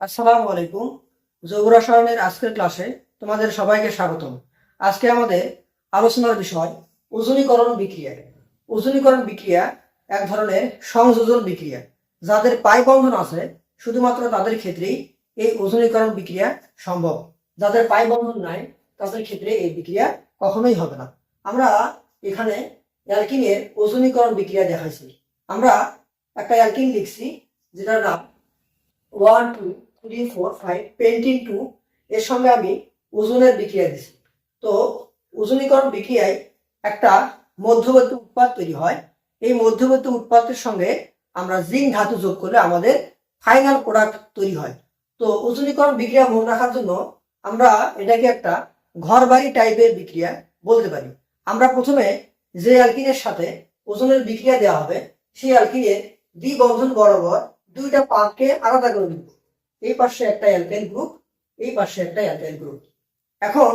আসসালামু আলাইকুম। জৈব আজকের ক্লাসে তোমাদের সবাইকে স্বাগতম। আজকে আমাদের আলোচনার বিষয় ওজনীকরণ বিক্রিয়া। ওজনীকরণ বিক্রিয়া এক ধরনের সংযোজন বিক্রিয়া। যাদের পাই বন্ধন আছে, শুধুমাত্র তাদের ক্ষেত্রেই এই ওজনীকরণ বিক্রিয়া সম্ভব। যাদের পাই বন্ধন নাই, তাদের ক্ষেত্রে এই বিক্রিয়া কখনোই হবে না। আমরা এখানে অ্যালকিনের ওজনীকরণ বিক্রিয়া দেখাইছি। আমরা একটা অ্যালকিন লিখছি, যেটার নাম one two three four five painting two এর সঙ্গে আমি ওজনের বিক্রিয়া দিছি। তো ওজনীকরণ বিক্রিয়ায় একটা মধ্যবর্তী উৎপাদ তৈরি হয়। এই মধ্যবর্তী উৎপাদের সঙ্গে আমরা জিঙ্ক ধাতু যোগ করলে আমাদের ফাইনাল প্রোডাক্ট তৈরি হয়। তো ওজনীকরণ বিক্রিয়া মনে রাখার জন্য আমরা এটাকে একটা ঘরবাড়ি টাইপের বিক্রিয়া বলতে পারি। আমরা প্রথমে যে অ্যালকিনের সাথে ওজনের বিক্রিয়া দেওয়া হবে, সেই অ্যালকিনের দ্বিবন্ধন বরাবর দুইটা পাককে আলাদা করে দিব এই পাশে একটা অ্যালকাইল গ্রুপ, এই পাশে একটা অ্যালকাইল গ্রুপ। এখন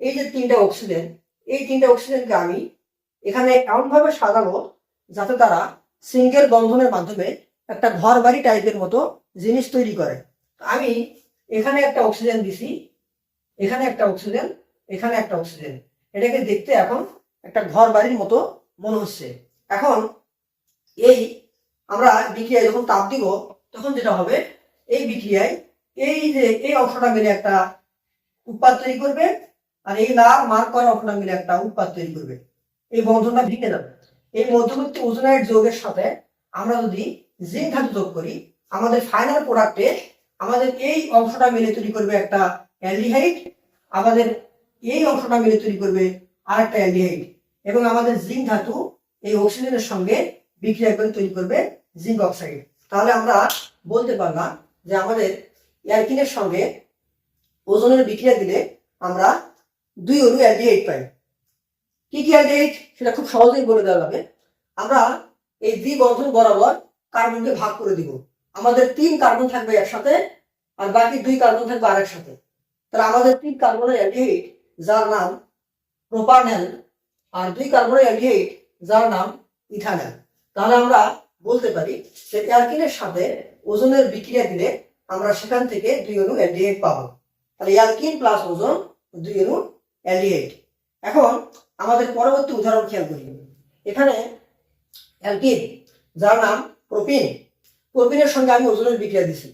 এই যে তিনটা অক্সিজেন, এই তিনটা অক্সিজেনকে আমি এখানে এমনভাবে সাজাবো যাতে তারা সিঙ্গেল বন্ধনের মাধ্যমে একটা ঘর বাড়ি টাইপের মতো জিনিস তৈরি করে। আমি এখানে একটা অক্সিজেন দিছি, এখানে একটা অক্সিজেন, এখানে একটা অক্সিজেন। এটাকে দেখতে এখন একটা ঘর বাড়ির মতো মনে হচ্ছে। এখন এই আমরা বিক্রিয়ায় যখন তাপ দিব, তখন যেটা হবে, এই বিক্রিয়ায় এই যে, এই অংশটা মিলে একটা উৎপাদ তৈরি করবে আর এই লাল মার্ক করা অংশটা মিলে একটা উৎপাদ তৈরি করবে। এই বন্ধনটা ভেঙে যাবে। এই মধ্যবর্তী ওজোনাইড যোগের সাথে আমরা যদি জিঙ্ক ধাতু যোগ করি, আমাদের ফাইনাল প্রোডাক্টে আমাদের এই অংশটা মিলে তৈরি করবে একটা অ্যালডিহাইড, আমাদের এই অংশটা মিলে তৈরি করবে আর একটা অ্যালডিহাইড এবং আমাদের জিঙ্ক ধাতু এই অক্সিজেনের সঙ্গে বিক্রিয়া করে তৈরি করবে জিঙ্ক অক্সাইড তাহলে আমরা বলতে পারলাম যে আমাদের অ্যালকিনের সঙ্গে ওজনের বিক্রিয়া দিলে আমরা দুই অণু অ্যালডিহাইড পাই। কি কি অ্যালডিহাইড? সেটা খুব সহজেই বলে দেওয়া যাবে। আমরা এই দ্বি বন্ধন বরাবর কার্বনকে ভাগ করে দিব। আমাদের তিন কার্বন থাকবে একসাথে আর বাকি দুই কার্বন থাকবে আরেক সাথে তাহলে আমাদের তিন কার্বনের অ্যালডিহাইড, যার নাম প্রোপানেল আর দুই কার্বনের অ্যালডিহাইড, যার নাম ইথানেল। তাহলে আমরা বলতে পারি যে অ্যালকিনের সাথে ওজনের বিক্রিয়া দিলে আমরা সেখান থেকে দুই অণু অ্যালডিহাইড পাবো। তাহলে অ্যালকিন প্লাস ওজন দুই অণু অ্যালডিহাইড এখন আমাদের পরবর্তী উদাহরণ খেয়াল করি। এখানে অ্যালকিন যার নাম প্রোপিন। প্রোপিনের সঙ্গে আমি ওজনের বিক্রিয়া দিছি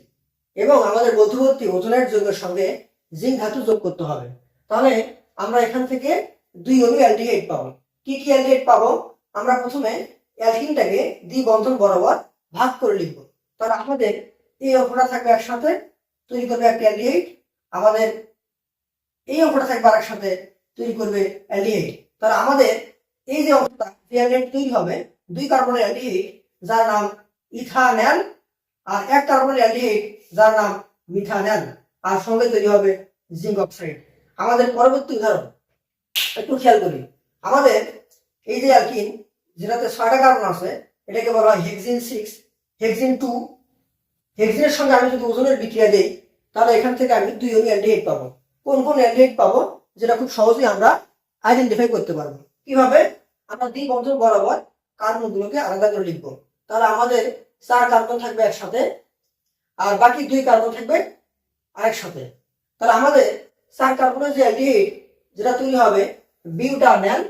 এবং আমাদের মধ্যবর্তী ওজনের যোগের সঙ্গে জিঙ্ক ধাতু যোগ করতে হবে। তাহলে আমরা এখান থেকে দুই অণু অ্যালডিহাইড পাবো। কি কি অ্যালডিহাইড পাবো? আমরা প্রথমে অ্যালকিনটাকে দ্বিবন্ধন বরাবর ভাগ করে লিখব। তাহলে আমাদের এই অংশটা থাকবে একসাথে, তৈরি করবে একটা অ্যালডিহাইড। আমাদের এই অংশটা থাকবে আর একসাথে তৈরি করবে অ্যালডিহাইড। তাহলে আমাদের এই যে অংশটা অ্যালডিহাইড তৈরি হবে, দুই কার্বনের অ্যালডিহাইড, যার নাম ইথানেল, আর এক কার্বনের অ্যালডিহাইড, যার নাম মিথানেল, আর সঙ্গে তৈরি হবে জিঙ্ক অক্সাইড। আমাদের পরবর্তী উদাহরণ, একটু খেয়াল করি। আমাদের এই যে অ্যালকিন যেটাতে ছয়টা কার্বন আছে, এটাকে বলা হয় হেক্সিন সিক্স হেক্সিন টু হেক্সিনের সঙ্গে আমি যদি ওজনের বিক্রিয়া দেই, তাহলে এখান থেকে আমি দুই অণু অ্যালডিহাইড পাবো। কোন কোন অ্যালডিহাইড পাবো, যেটা খুব সহজেই আমরা আইডেন্টিফাই করতে পারব। কীভাবে? আমরা দ্বি বন্ধন বরাবর কার্বনগুলোকে আলাদা করে লিখব। তাহলে আমাদের চার কার্বন থাকবে একসাথে, আর বাকি দুই কার্বন থাকবে আরেক সাথে তাহলে আমাদের চার কার্বনের যে অ্যালডিহাইড যেটা তৈরি হবে, বিউটানেল,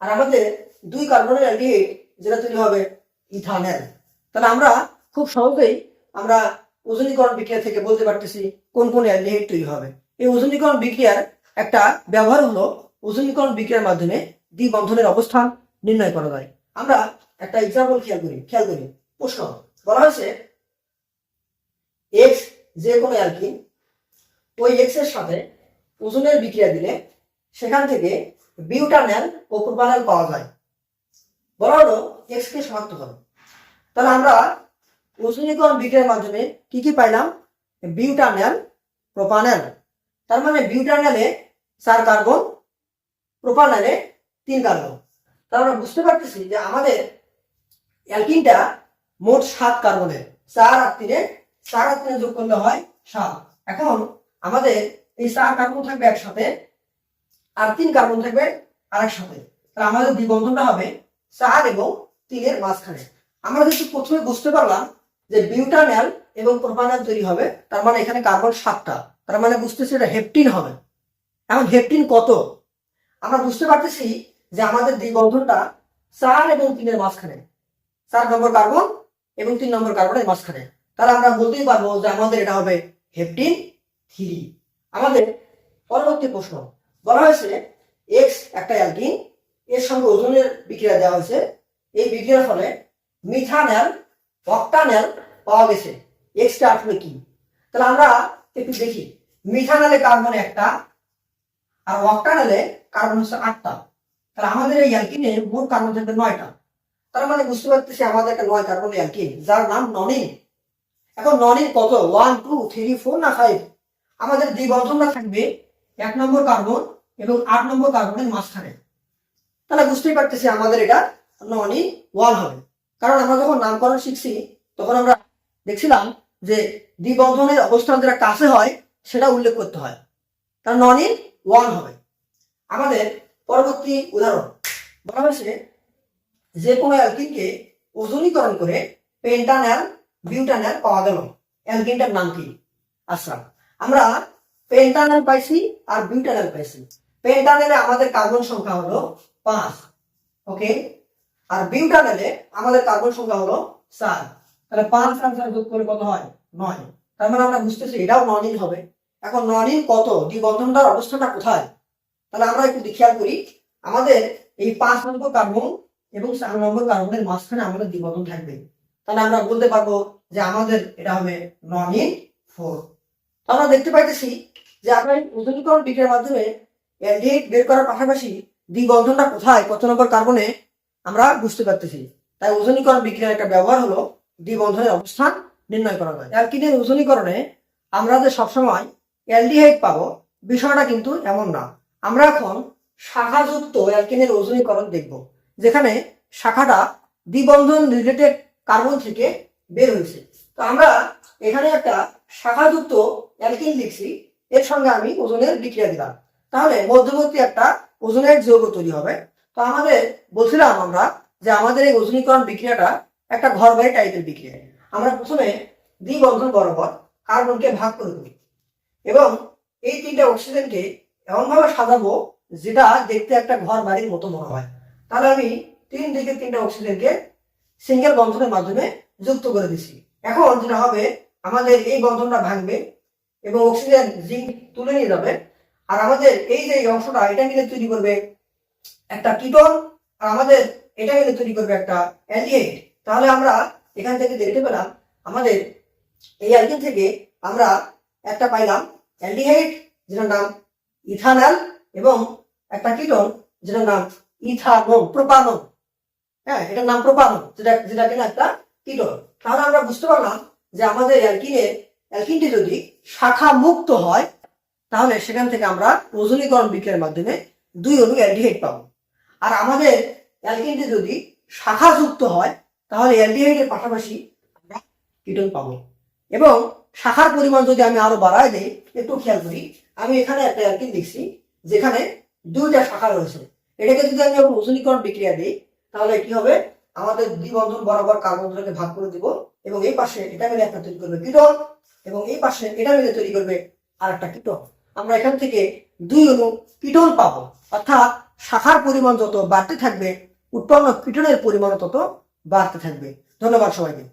আর আমাদের দুই কার্বনের অ্যালডিহাইড যেটা তৈরি হবে ইথানেল তাহলে আমরা খুব সহজেই আমরা ওজনীকরণ বিক্রিয়া থেকে বলতে পারতেছি কোন কোন অ্যালডিহাইড তৈরি হবে। এই ওজনীকরণ বিক্রিয়ার একটা ব্যবহার হলো ওজনীকরণ বিক্রিয়ার মাধ্যমে দ্বিবন্ধনের অবস্থান নির্ণয় করা যায়। আমরা একটা এক্সাম্পল খেয়াল করি খেয়াল করি। প্রশ্ন বলা হয়েছে এক্স যে কোনো অ্যালকিন ওই এক্সের সাথে ওজনের বিক্রিয়া দিলে সেখান থেকে বিউটানেল ও প্রোপানেল পাওয়া যায়। বলা হলো এক্স কে শনাক্ত করো। তাহলে আমরা ওজনীকরণ বিক্রিয়ার মাধ্যমে কি কি পাইলাম? Butanal, propanal. তার মানে বিউটানেলে চার কার্বন, প্রোপানেলে তিন কার্বন। তাহলে আমরা বুঝতে পারতেছি যে আমাদের অ্যালকিনটা মোট সাত কার্বনের। চার আর তিনে, চার আর তিনে যোগ করলে হয় সাত। এখন আমাদের এই চার কার্বন থাকবে একসাথে, আর তিন কার্বন থাকবে আরেক সাথে তাহলে আমাদের দ্বিবন্ধনটা হবে চার এবং তিনের মাঝখানে। আমরা কিন্তু প্রথমে বুঝতে পারলাম যে বিউটানেল এবং প্রোপানল তৈরি হবে, তার মানে এখানে কার্বন সাতটা। তার মানে বুঝতেছি এটা হেপটিন হবে। এখন হেপটিন কত? আমরা বুঝতে পারতেছি যে আমাদের দ্বিবন্ধনটা চার এবং তিনের মাঝখানে। চার নম্বর কার্বন এবং তিন নম্বর কার্বনের মাঝখানে। তাহলে আমরা বলতেই পারব যে আমাদের এটা হবে হেপটিন থ্রি। আমাদের পরবর্তী প্রশ্ন। বলা হয়েছে এক্স একটা অ্যালকিন এর সঙ্গে ওজনের বিক্রিয়া দেওয়া হয়েছে। এই বিক্রিয়ার ফলে মিথানেল, অক্টানেল পাওয়া গেছে। এক্সটা আসলে কি? তাহলে আমরা একটু দেখি। মিথানেলে কার্বন একটা আর অক্টানেলে কার্বন হচ্ছে আটটা। তাহলে আমাদের এই অ্যালকিনে মোট কার্বন থাকবে নয়টা। তার মানে বুঝতে পারতেছি আমাদের একটা নয় কার্বন অ্যালকিন, যার নাম ননিন। এখন ননিন কত? ওয়ান, টু, থ্রি, ফোর না ফাইভ? আমাদের দ্বিবন্ধনটা থাকবে এক নম্বর কার্বন এবং আট নম্বর কার্বনের মাঝখানে। তাহলে বুঝতেই পারতেছি আমাদের এটা ননি ওয়ান হবে। কারণ আমরা যখন নামকরণ শিখছি, তখন আমরা দেখছিলাম যে দ্বিবন্ধনের অবস্থান যেটা কাছে হয়, সেটা উল্লেখ করতে হয়। তার ননি ওয়ান হবে। আমাদের পরবর্তী উদাহরণ। বলা হয়েছে যে কোনো অ্যালকিনকে ওজনীকরণ করে পেন্টানেল, বিউটানেল পাওয়া গেল। অ্যালকিনটার নাম কি? আচ্ছা আমরা পেন্টানেল পাইছি আর বিউটানেল পাইছি। পেন্টানেলে আমাদের কার্বন সংখ্যা হলো পাঁচ, ওকে? আর বিউটানেলে আমাদের কার্বন সংখ্যা হলো চার। তাহলে পাঁচ আর চার যোগ করে কত হয়? নয়। তার মানে আমরা বুঝতেছি এটাও ননিন হবে। এখন ননিন কত? দ্বিবন্ধনটার অবস্থাটা কোথায়? তাহলে আমরা একটু খেয়াল করি। আমাদের এই পাঁচ নম্বর কার্বন এবং চার নম্বর কার্বনের মাঝখানে আমাদের দ্বিবন্ধন থাকবে। তাহলে আমরা বলতে পারব যে আমাদের এটা হবে নন ইন ফোর আমরা দেখতে পাইতেছি যে আমরা ওজনীকরণ বিক্রিয়ার মাধ্যমে বের করার পাশাপাশি দ্বিবন্ধনটা কোথায়? কত নম্বর কার্বনে? আমরা বুঝতে পারতেছি। তাই ওজনীকরণ বিক্রিয়ার একটা ব্যবহার হলো দ্বিবন্ধনের অবস্থান নির্ণয় করা যায় অ্যালকিনের ওজনীকরণে আমরা যে সবসময় অ্যালডিহাইড পাবো, বিষয়টা কিন্তু এমন না। আমরা এখন শাখাযুক্ত অ্যালকিনের ওজনীকরণ দেখব, যেখানে শাখাটা দ্বিবন্ধন রিলেটেড কার্বন থেকে বের হয়েছে। তো আমরা এখানে একটা শাখাযুক্ত অ্যালকিন লিখছি, এর সঙ্গে আমি ওজনের বিক্রিয়া দিলাম। তাহলে মধ্যবর্তী একটা ওজনের যৌগ তৈরি হবে। তো আমাদের বলছিলাম আমরা যে আমাদের এই ওজনীকরণ বিক্রিয়াটা একটা ঘর বাড়ি টাইপের বিক্রিয়া। আমরা প্রথমে দ্বিবন্ধন বরাবর কার্বনকে ভাগ করে দিই এবং এই তিনটা অক্সিজেনকে এমনভাবে সাজাবো যেটা দেখতে একটা ঘর বাড়ির মতো মনে হয়। তাহলে আমি তিন দিকে তিনটা অক্সিজেনকে সিঙ্গেল বন্ধনের মাধ্যমে যুক্ত করে দিছি। এখন যেটা হবে, আমাদের এই বন্ধনটা ভাঙবে এবং অক্সিজেন জিঙ্ক তুলে নিয়ে যাবে। আর আমাদের এই যে অংশটা, এটা মিলে তৈরি করবে একটা কিটন আর আমাদের এটা মিলে তৈরি করবে একটা অ্যালডিহাইড তাহলে আমরা এখান থেকে দেখতে পেলাম, আমাদের এই অ্যালকিন থেকে আমরা একটা পাইলাম অ্যালডিহাইড যেটার নাম ইথানল, এবং একটা কিটন যেটার নাম ইথানল, প্রোপানল। হ্যাঁ এটার নাম প্রোপানল, যেটা যেটা কিনা একটা কিটন তাহলে আমরা বুঝতে পারলাম যে আমাদের অ্যালকিনের অ্যালকিনটি যদি শাখা মুক্ত হয় তাহলে সেখান থেকে আমরা ওজনীকরণ বিক্রিয়ার মাধ্যমে দুই অণু অ্যালডিহাইড পাবো। আর আমাদের অ্যালকিনটি যদি শাখাযুক্ত হয়, তাহলে অ্যালডিহাইডের পাশাপাশি আমরা কিটন পাবো। এবং শাখার পরিমাণ যদি আমি আরও বাড়ায় দিই, একটু খেয়াল করি, আমি এখানে একটা অ্যালকিন দেখছি, যেখানে দুইটা শাখা রয়েছে। এটাকে যদি আমি ওজনীকরণ বিক্রিয়া দিই, তাহলে কি হবে? আমাদের দ্বিবন্ধন বরাবর কার্বন দুটাকে ভাগ করে দিব, এবং এই পাশে এটা মিলে একটা তৈরি করবে কিটন, এবং এই পাশে এটা মিলে তৈরি করবে আর একটা কিটন। আমরা এখান থেকে দুই অনু পিটন পাব। অর্থাৎ শাখার পরিমাণ যত বাড়তে থাকবে, উৎপন্ন পিটনের পরিমাণ তত বাড়তে থাকবে। ধন্যবাদ সবাইকে।